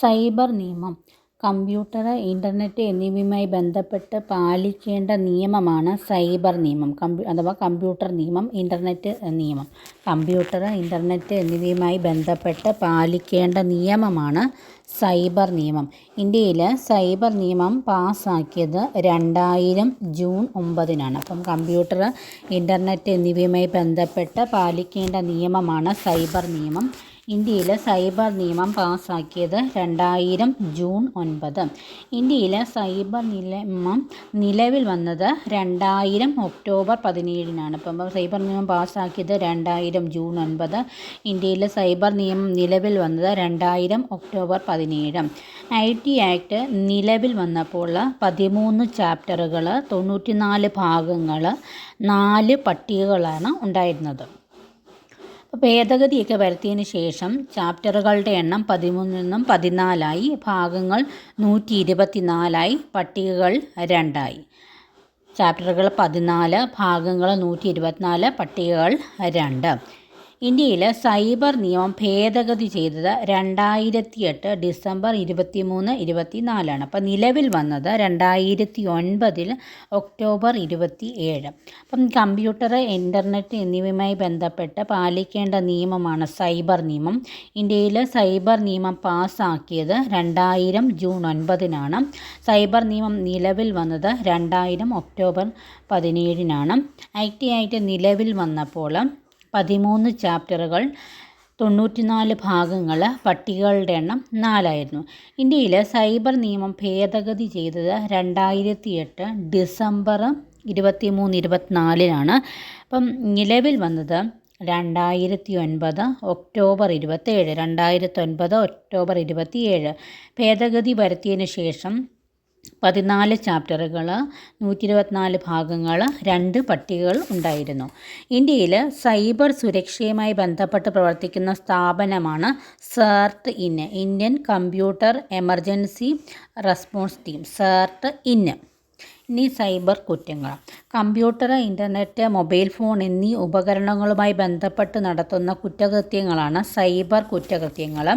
Cyber നിയമം. Computer internet എന്നിവയുമായി ബന്ധപ്പെട്ട് പാലിക്കേണ്ട നിയമമാണ് സൈബർ നിയമം. കമ്പ്യൂ അഥവാ കമ്പ്യൂട്ടർ നിയമം ഇന്റർനെറ്റ് നിയമം. കമ്പ്യൂട്ടർ ഇന്റർനെറ്റ് എന്നിവയുമായി ബന്ധപ്പെട്ട് പാലിക്കേണ്ട നിയമമാണ് സൈബർ നിയമം. ഇന്ത്യയിൽ സൈബർ നിയമം പാസ്സാക്കിയത് രണ്ടായിരം ജൂൺ ഒമ്പതിനാണ്. അപ്പം കമ്പ്യൂട്ടർ ഇന്റർനെറ്റ് എന്നിവയുമായി ബന്ധപ്പെട്ട് പാലിക്കേണ്ട നിയമമാണ് സൈബർ നിയമം. ഇന്ത്യയിൽ സൈബർ നിയമം പാസാക്കിയത് രണ്ടായിരം ജൂൺ ഒൻപത്. ഇന്ത്യയിൽ സൈബർ നിയമം നിലവിൽ വന്നത് രണ്ടായിരം ഒക്ടോബർ പതിനേഴിനാണ്. ഇപ്പം സൈബർ നിയമം പാസാക്കിയത് രണ്ടായിരം ജൂൺ ഒൻപത്. ഇന്ത്യയിൽ സൈബർ നിയമം നിലവിൽ വന്നത് രണ്ടായിരം ഒക്ടോബർ പതിനേഴ്. ഐ ടി ആക്ട് നിലവിൽ വന്നപ്പോൾ പതിമൂന്ന് ചാപ്റ്ററുകൾ തൊണ്ണൂറ്റിനാല് ഭാഗങ്ങൾ നാല് പട്ടികകളാണ് ഉണ്ടായിരുന്നത്. ഭേദഗതിയൊക്കെ വരുത്തിയതിന് ശേഷം ചാപ്റ്ററുകളുടെ എണ്ണം പതിമൂന്നിൽ നിന്നും പതിനാലായി ഭാഗങ്ങൾ നൂറ്റി ഇരുപത്തിനാലായി പട്ടികകൾ രണ്ടായി. ചാപ്റ്ററുകൾ പതിനാല് ഭാഗങ്ങൾ നൂറ്റി ഇരുപത്തിനാല് പട്ടികകൾ രണ്ട്. ഇന്ത്യയിൽ സൈബർ നിയമം ഭേദഗതി ചെയ്തത് രണ്ടായിരത്തി എട്ട് ഡിസംബർ ഇരുപത്തി മൂന്ന് ഇരുപത്തി നാലാണ് അപ്പം നിലവിൽ വന്നത് രണ്ടായിരത്തി ഒൻപതിൽ ഒക്ടോബർ ഇരുപത്തി ഏഴ് അപ്പം കമ്പ്യൂട്ടർ ഇന്റർനെറ്റ് എന്നിവയുമായി ബന്ധപ്പെട്ട് പാലിക്കേണ്ട നിയമമാണ് സൈബർ നിയമം. ഇന്ത്യയിൽ സൈബർ നിയമം പാസ്സാക്കിയത് രണ്ടായിരം ജൂൺ ഒൻപതിനാണ്. സൈബർ നിയമം നിലവിൽ വന്നത് രണ്ടായിരം ഒക്ടോബർ പതിനേഴിനാണ്. ഐ ടി ആയിട്ട് നിലവിൽ വന്നപ്പോൾ പതിമൂന്ന് ചാപ്റ്ററുകൾ തൊണ്ണൂറ്റിനാല് ഭാഗങ്ങൾ പട്ടികകളുടെ എണ്ണം നാലായിരുന്നു. ഇന്ത്യയിലെ സൈബർ നിയമം ഭേദഗതി ചെയ്തത് രണ്ടായിരത്തി എട്ട് ഡിസംബർ ഇരുപത്തി മൂന്ന് ഇരുപത്തിനാലിനാണ്. അപ്പം നിലവിൽ വന്നത് രണ്ടായിരത്തി ഒൻപത് ഒക്ടോബർ ഇരുപത്തേഴ് രണ്ടായിരത്തി ഒൻപത് ഒക്ടോബർ ഇരുപത്തിയേഴ്. ഭേദഗതി വരുത്തിയതിന് ശേഷം പതിനാല് ചാപ്റ്ററുകൾ നൂറ്റി ഇരുപത്തിനാല് ഭാഗങ്ങൾ രണ്ട് പട്ടികകൾ ഉണ്ടായിരുന്നു. ഇന്ത്യയിൽ സൈബർ സുരക്ഷയുമായി ബന്ധപ്പെട്ട് പ്രവർത്തിക്കുന്ന സ്ഥാപനമാണ് CERT In Indian computer emergency response team CERT In. ഇനി സൈബർ കുറ്റങ്ങൾ. കമ്പ്യൂട്ടർ ഇന്റർനെറ്റ് മൊബൈൽ ഫോൺ എന്നീ ഉപകരണങ്ങളുമായി ബന്ധപ്പെട്ട് നടത്തുന്ന കുറ്റകൃത്യങ്ങളാണ് സൈബർ കുറ്റകൃത്യങ്ങൾ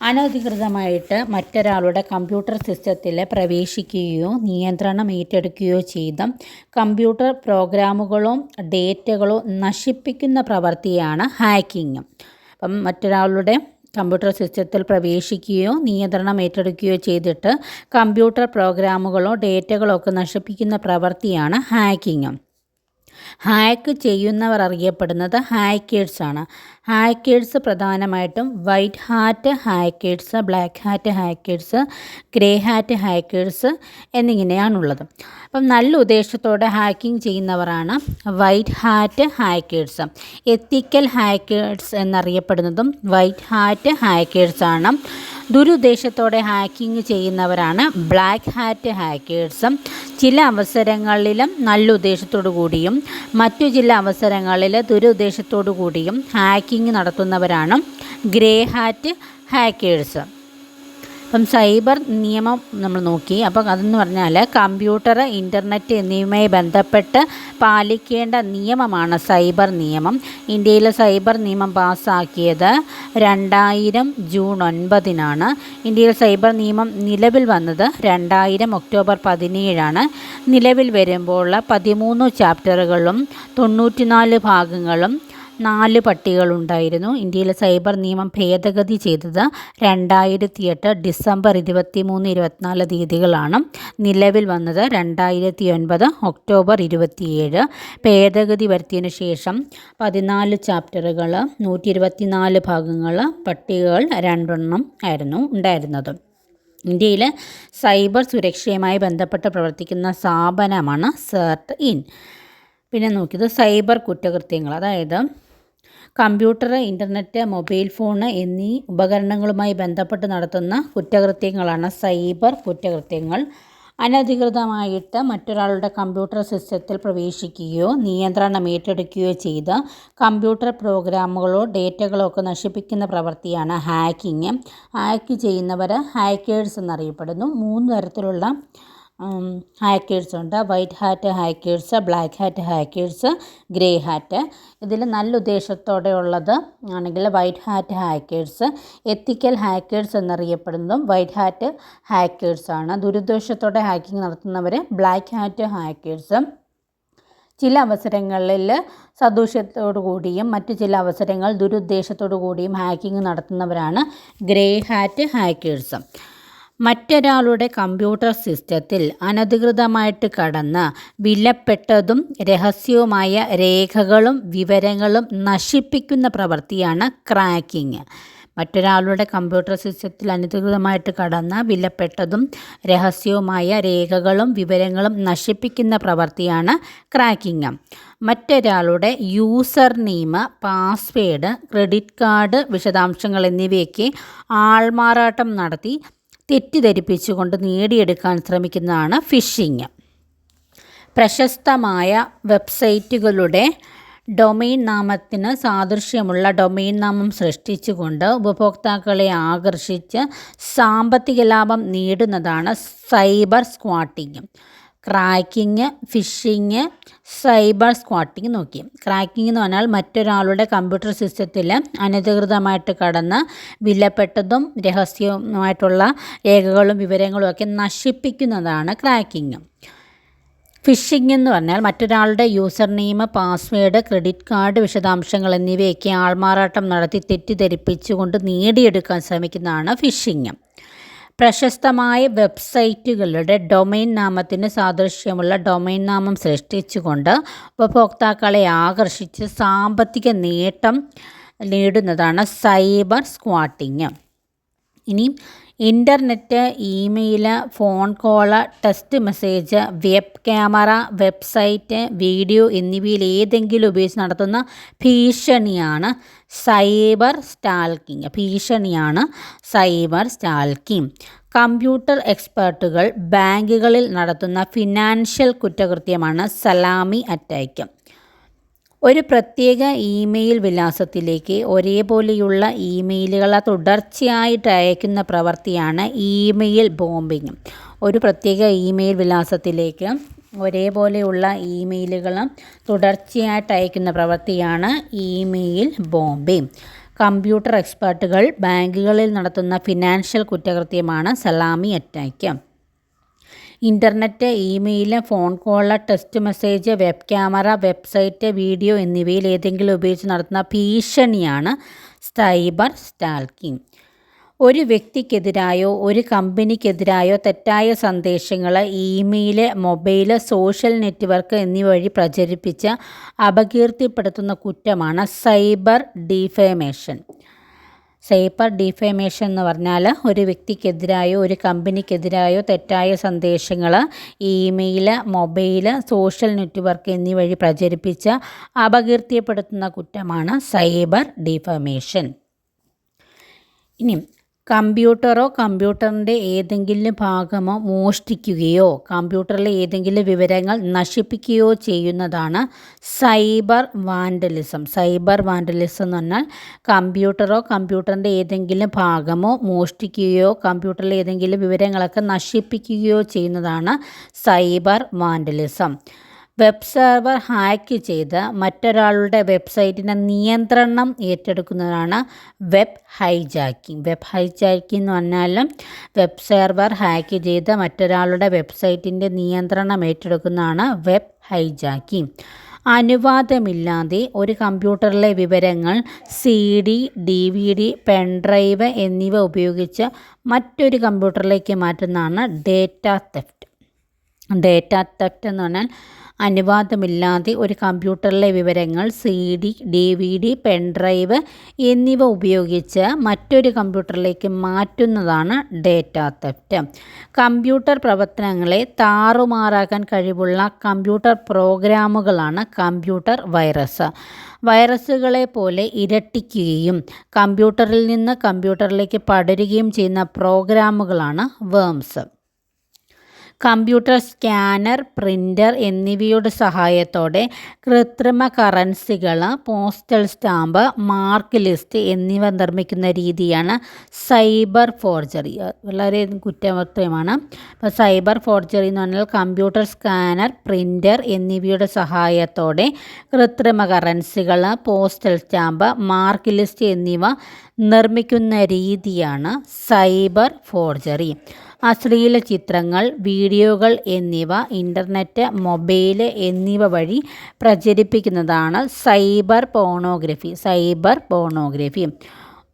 അനധികൃതമായിട്ട് മറ്റൊരാളുടെ കമ്പ്യൂട്ടർ സിസ്റ്റത്തിൽ പ്രവേശിക്കുകയോ നിയന്ത്രണം ഏറ്റെടുക്കുകയോ ചെയ്ത കമ്പ്യൂട്ടർ പ്രോഗ്രാമുകളോ ഡേറ്റകളോ നശിപ്പിക്കുന്ന പ്രവൃത്തിയാണ് ഹാക്കിങ് അപ്പം മറ്റൊരാളുടെ കമ്പ്യൂട്ടർ സിസ്റ്റത്തിൽ പ്രവേശിക്കുകയോ നിയന്ത്രണം ഏറ്റെടുക്കുകയോ ചെയ്തിട്ട് കമ്പ്യൂട്ടർ പ്രോഗ്രാമുകളോ ഡേറ്റകളോ ഒക്കെ നശിപ്പിക്കുന്ന പ്രവൃത്തിയാണ് ഹാക്കിങ് ഹാക്ക് ചെയ്യുന്നവർ അറിയപ്പെടുന്നത് ഹാക്കേഴ്സാണ് ഹാക്കേഴ്സ് പ്രധാനമായിട്ടും white hat hackers black hat hackers grey hat hackers എന്നിങ്ങനെയാണുള്ളത്. അപ്പം നല്ല ഉദ്ദേശത്തോടെ ഹാക്കിംഗ് ചെയ്യുന്നവരാണ് white hat hackers ethical hackers എന്നറിയപ്പെടുന്നതും white hat ഹാക്കേഴ്സാണ് ദുരുദ്ദേശത്തോടെ ഹാക്കിംഗ് ചെയ്യുന്നവരാണ് ബ്ലാക്ക് ഹാറ്റ് ഹാക്കേഴ്സും ചില അവസരങ്ങളിലും നല്ല ഉദ്ദേശത്തോടു കൂടിയും മറ്റു ചില അവസരങ്ങളിൽ ദുരുദ്ദേശത്തോടു കൂടിയും ഹാക്കിംഗ് നടത്തുന്നവരാണ് ഗ്രേ ഹാറ്റ് ഹാക്കേഴ്സ് അപ്പം സൈബർ നിയമം നമ്മൾ നോക്കി. അപ്പം അതെന്ന് പറഞ്ഞാൽ കമ്പ്യൂട്ടർ ഇന്റർനെറ്റ് എന്നിവയുമായി ബന്ധപ്പെട്ട് പാലിക്കേണ്ട നിയമമാണ് സൈബർ നിയമം. ഇന്ത്യയിലെ സൈബർ നിയമം പാസ്സാക്കിയത് രണ്ടായിരം ജൂൺ ഒൻപതിനാണ്. ഇന്ത്യയിൽ സൈബർ നിയമം നിലവിൽ വന്നത് രണ്ടായിരം ഒക്ടോബർ പതിനേഴാണ്. നിലവിൽ വരുമ്പോൾ പതിമൂന്ന് ചാപ്റ്ററുകളും തൊണ്ണൂറ്റിനാല് ഭാഗങ്ങളും നാല് പട്ടികളുണ്ടായിരുന്നു. ഇന്ത്യയിലെ സൈബർ നിയമം ഭേദഗതി ചെയ്തത് രണ്ടായിരത്തി എട്ട് ഡിസംബർ ഇരുപത്തി മൂന്ന് ഇരുപത്തിനാല് തീയതികളാണ്. നിലവിൽ വന്നത് രണ്ടായിരത്തി ഒൻപത് ഒക്ടോബർ ഇരുപത്തിയേഴ്. ഭേദഗതി വരുത്തിയതിനു ശേഷം പതിനാല് ചാപ്റ്ററുകൾ നൂറ്റി ഇരുപത്തിനാല് ഭാഗങ്ങൾ പട്ടികകൾ രണ്ടെണ്ണം ആയിരുന്നു ഉണ്ടായിരുന്നത്. ഇന്ത്യയിലെ സൈബർ സുരക്ഷയുമായി ബന്ധപ്പെട്ട് പ്രവർത്തിക്കുന്ന സ്ഥാപനമാണ് സെർട്ട് ഇൻ. പിന്നെ നോക്കിയത് സൈബർ കുറ്റകൃത്യങ്ങൾ. അതായത് കമ്പ്യൂട്ടർ ഇന്റർനെറ്റ് മൊബൈൽ ഫോൺ എന്നീ ഉപകരണങ്ങളുമായി ബന്ധപ്പെട്ട് നടത്തുന്ന കുറ്റകൃത്യങ്ങളാണ് സൈബർ കുറ്റകൃത്യങ്ങൾ. അനധികൃതമായിട്ട് മറ്റൊരാളുടെ കമ്പ്യൂട്ടർ സിസ്റ്റത്തിൽ പ്രവേശിക്കുകയോ നിയന്ത്രണം ഏറ്റെടുക്കുകയോ ചെയ്ത് കമ്പ്യൂട്ടർ പ്രോഗ്രാമുകളോ ഡേറ്റകളോ ഒക്കെ നശിപ്പിക്കുന്ന പ്രവൃത്തിയാണ് ഹാക്കിങ് ഹാക്ക് ചെയ്യുന്നവർ ഹാക്കേഴ്സ് എന്നറിയപ്പെടുന്നു. മൂന്ന് തരത്തിലുള്ള ഹാക്കേഴ്സ് ഉണ്ട്. White hat hackers black hat hackers grey hat ഇതിൽ നല്ല ഉദ്ദേശത്തോടെ ഉള്ളത് ആണെങ്കിൽ white hat hackers ethical hackers എന്നറിയപ്പെടുന്നതും white hat ഹാക്കേഴ്സാണ് ദുരുദ്ദേശത്തോടെ ഹാക്കിംഗ് നടത്തുന്നവർ ബ്ലാക്ക് ഹാറ്റ് ഹാക്കേഴ്സ് ചില അവസരങ്ങളിൽ സദൂഷ്യത്തോടു കൂടിയും മറ്റു ചില അവസരങ്ങൾ ദുരുദ്ദേശത്തോടു കൂടിയും ഹാക്കിംഗ് നടത്തുന്നവരാണ് ഗ്രേ ഹാറ്റ് ഹാക്കേഴ്സ് മറ്റൊരാളുടെ കമ്പ്യൂട്ടർ സിസ്റ്റത്തിൽ അനധികൃതമായിട്ട് കടന്ന് വിലപ്പെട്ടതും രഹസ്യവുമായ രേഖകളും വിവരങ്ങളും നശിപ്പിക്കുന്ന പ്രവൃത്തിയാണ് ക്രാക്കിംഗ്. മറ്റൊരാളുടെ കമ്പ്യൂട്ടർ സിസ്റ്റത്തിൽ അനധികൃതമായിട്ട് കടന്ന വിലപ്പെട്ടതും രഹസ്യവുമായ രേഖകളും വിവരങ്ങളും നശിപ്പിക്കുന്ന പ്രവൃത്തിയാണ് ക്രാക്കിംഗ്. മറ്റൊരാളുടെ user name password credit card വിശദാംശങ്ങൾ എന്നിവയൊക്കെ ആൾമാറാട്ടം നടത്തി തെറ്റിദ്ധരിപ്പിച്ചുകൊണ്ട് നേടിയെടുക്കാൻ ശ്രമിക്കുന്നതാണ് ഫിഷിംഗ്. പ്രശസ്തമായ വെബ്സൈറ്റുകളുടെ ഡൊമെയിൻ നാമത്തിന് സാദൃശ്യമുള്ള ഡൊമെയിൻ നാമം സൃഷ്ടിച്ചുകൊണ്ട് ഉപഭോക്താക്കളെ ആകർഷിച്ച് സാമ്പത്തിക ലാഭം നേടുന്നതാണ് cyber squatting cracking phishing cyber squatting നോക്കി. ക്രാക്കിംഗ് എന്ന് പറഞ്ഞാൽ മറ്റൊരാളുടെ കമ്പ്യൂട്ടർ സിസ്റ്റത്തിൽ അനധികൃതമായിട്ട് കടന്ന് വിലപ്പെട്ടതും രഹസ്യവുമായിട്ടുള്ള രേഖകളും വിവരങ്ങളും ഒക്കെ നശിപ്പിക്കുന്നതാണ് ക്രാക്കിങ് ഫിഷിംഗ് എന്ന് പറഞ്ഞാൽ മറ്റൊരാളുടെ user name password credit card വിശദാംശങ്ങൾ എന്നിവയൊക്കെ ആൾമാറാട്ടം നടത്തി തെറ്റിദ്ധരിപ്പിച്ചുകൊണ്ട് നേടിയെടുക്കാൻ ശ്രമിക്കുന്നതാണ് ഫിഷിംഗ്. പ്രശസ്തമായ വെബ്സൈറ്റുകളുടെ ഡൊമൈൻ നാമത്തിന് സാദൃശ്യമുള്ള ഡൊമൈൻ നാമം സൃഷ്ടിച്ചുകൊണ്ട് ഉപഭോക്താക്കളെ ആകർഷിച്ച് സാമ്പത്തിക നേട്ടം നേടുന്നതാണ് സൈബർ സ്ക്വാട്ടിങ് ഇനി internet email phone call text message web camera website video എന്നിവയിൽ ഏതെങ്കിലും ഉപയോഗിച്ച് നടത്തുന്ന ഭീഷണിയാണ് സൈബർ സ്റ്റാൽക്കിംഗ്. ഭീഷണിയാണ് സൈബർ സ്റ്റാൽക്കിംഗ്. കമ്പ്യൂട്ടർ എക്സ്പേർട്ടുകൾ ബാങ്കുകളിൽ നടത്തുന്ന ഫിനാൻഷ്യൽ കുറ്റകൃത്യമാണ് സലാമി അറ്റാക്ക്. ഒരു പ്രത്യേക ഇമെയിൽ വിലാസത്തിലേക്ക് ഒരേപോലെയുള്ള ഇമെയിലുകൾ തുടർച്ചയായിട്ട് അയക്കുന്ന പ്രവൃത്തിയാണ് ഇമെയിൽ ബോംബിങ് ഒരു പ്രത്യേക ഇമെയിൽ വിലാസത്തിലേക്ക് ഒരേപോലെയുള്ള ഇമെയിലുകൾ തുടർച്ചയായിട്ട് അയക്കുന്ന പ്രവൃത്തിയാണ് ഇമെയിൽ ബോംബിങ് കമ്പ്യൂട്ടർ എക്സ്പേർട്ടുകൾ ബാങ്കുകളിൽ നടത്തുന്ന financial കുറ്റകൃത്യമാണ് salami attack. Internet email phone call text message web camera website video എന്നിവയിൽ ഏതെങ്കിലും ഉപയോഗിച്ച് നടത്തുന്ന ഭീഷണിയാണ് സൈബർ സ്റ്റാൽക്കിംഗ്. ഒരു വ്യക്തിക്കെതിരായോ ഒരു കമ്പനിക്കെതിരായോ തെറ്റായ സന്ദേശങ്ങൾ ഇമെയിൽ മൊബൈൽ സോഷ്യൽ നെറ്റ്വർക്ക് എന്നിവ വഴി പ്രചരിപ്പിച്ച് അപകീർത്തിപ്പെടുത്തുന്ന കുറ്റമാണ് സൈബർ ഡിഫേമേഷൻ. സൈബർ ഡിഫേമേഷൻ എന്ന് പറഞ്ഞാൽ ഒരു വ്യക്തിക്കെതിരായോ ഒരു കമ്പനിക്കെതിരായോ തെറ്റായ സന്ദേശങ്ങൾ ഇമെയിൽ മൊബൈൽ സോഷ്യൽ നെറ്റ്വർക്ക് എന്നീ വഴി പ്രചരിപ്പിച്ച അപകീർത്തിപ്പെടുത്തുന്ന കുറ്റമാണ് സൈബർ ഡിഫമേഷൻ. ഇനി കമ്പ്യൂട്ടറോ കമ്പ്യൂട്ടറിന്റെ ഏതെങ്കിലും ഭാഗമോ മോഷ്ടിക്കുകയോ കമ്പ്യൂട്ടറിലെ ഏതെങ്കിലും വിവരങ്ങൾ നശിപ്പിക്കുകയോ ചെയ്യുന്നതാണ് സൈബർ വാൻഡലിസം. സൈബർ വാൻഡലിസം എന്ന് പറഞ്ഞാൽ കമ്പ്യൂട്ടറോ കമ്പ്യൂട്ടറിന്റെ ഏതെങ്കിലും ഭാഗമോ മോഷ്ടിക്കുകയോ കമ്പ്യൂട്ടറിലെ ഏതെങ്കിലും വിവരങ്ങളൊക്കെ നശിപ്പിക്കുകയോ ചെയ്യുന്നതാണ് cyber vandalism. Web server hack ചെയ്ത് മറ്റൊരാളുടെ വെബ്സൈറ്റിന്റെ നിയന്ത്രണം ഏറ്റെടുക്കുന്നതാണ് വെബ് ഹൈജാക്കിംഗ്. വെബ് ഹൈജാക്കിംഗ് എന്ന് പറഞ്ഞാൽ വെബ് സെർവർ ഹാക്ക് ചെയ്ത് മറ്റൊരാളുടെ വെബ്സൈറ്റിന്റെ നിയന്ത്രണം ഏറ്റെടുക്കുന്നതാണ് വെബ് ഹൈജാക്കിംഗ്. അനുവാദമില്ലാതെ ഒരു കമ്പ്യൂട്ടറിലെ വിവരങ്ങൾ C D D V D pendrive എന്നിവ ഉപയോഗിച്ച് മറ്റൊരു കമ്പ്യൂട്ടറിലേക്ക് മാറ്റുന്നതാണ് ഡേറ്റ തെഫ്റ്റ്. ഡേറ്റ തെഫ്റ്റ് എന്ന് പറഞ്ഞാൽ അനുവാദമില്ലാതെ ഒരു കമ്പ്യൂട്ടറിലെ വിവരങ്ങൾ C D D V D pendrive എന്നിവ ഉപയോഗിച്ച് മറ്റൊരു കമ്പ്യൂട്ടറിലേക്ക് മാറ്റുന്നതാണ് ഡേറ്റ തെറ്റ്. കമ്പ്യൂട്ടർ പ്രവർത്തനങ്ങളെ താറുമാറാക്കാൻ കഴിവുള്ള കമ്പ്യൂട്ടർ പ്രോഗ്രാമുകളാണ് കമ്പ്യൂട്ടർ വൈറസ്. വൈറസുകളെ പോലെ ഇരട്ടിക്കുകയും കമ്പ്യൂട്ടറിൽ നിന്ന് കമ്പ്യൂട്ടറിലേക്ക് പടരുകയും ചെയ്യുന്ന പ്രോഗ്രാമുകളാണ് വേംസ്. കമ്പ്യൂട്ടർ സ്കാനർ പ്രിന്റർ എന്നിവയുടെ സഹായത്തോടെ കൃത്രിമ കറൻസികൾ പോസ്റ്റൽ സ്റ്റാമ്പ് മാർക്ക് ലിസ്റ്റ് എന്നിവ നിർമ്മിക്കുന്ന രീതിയാണ് സൈബർ ഫോർജറി. വളരെ കുറ്റകൃത്യമാണ്. അപ്പോൾ സൈബർ ഫോർജറി എന്ന് പറഞ്ഞാൽ കമ്പ്യൂട്ടർ സ്കാനർ പ്രിന്റർ എന്നിവയുടെ സഹായത്തോടെ കൃത്രിമ കറൻസികൾ പോസ്റ്റൽ സ്റ്റാമ്പ് മാർക്ക് ലിസ്റ്റ് എന്നിവ നിർമ്മിക്കുന്ന രീതിയാണ് സൈബർ ഫോർജറി. അശ്ലീല ചിത്രങ്ങൾ വീഡിയോകൾ എന്നിവ ഇന്റർനെറ്റ് മൊബൈൽ എന്നിവ വഴി പ്രചരിപ്പിക്കുന്നതാണ് സൈബർ പോണോഗ്രഫി സൈബർ പോണോഗ്രഫി.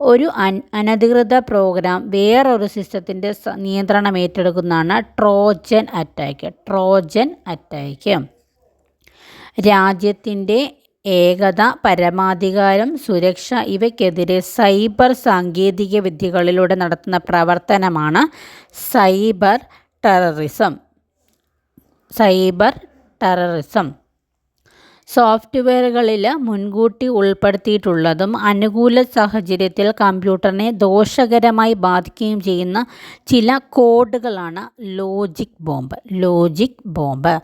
ഒരു അൻ അനധികൃത പ്രോഗ്രാം വേറൊരു സിസ്റ്റത്തിന്റെ നിയന്ത്രണം ഏറ്റെടുക്കുന്നതാണ് ട്രോജൻ അറ്റാക്ക് ട്രോജൻ അറ്റാക്ക്. രാജ്യത്തിന്റെ ഏകത പരമാധികാരം സുരക്ഷ ഇവയ്ക്കെതിരെ സൈബർ സാങ്കേതിക വിദ്യകളിലൂടെ നടത്തുന്ന പ്രവർത്തനമാണ് സൈബർ ടെററിസം. Cyber terrorism. സോഫ്റ്റ്വെയറുകളിൽ മുൻകൂട്ടി ഉൾപ്പെടുത്തിയിട്ടുള്ളതും അനുകൂല സാഹചര്യത്തിൽ കമ്പ്യൂട്ടറിനെ ദോഷകരമായി ബാധിക്കുകയും ചെയ്യുന്ന ചില കോഡുകളാണ് ലോജിക് ബോംബ്. Logic bomb.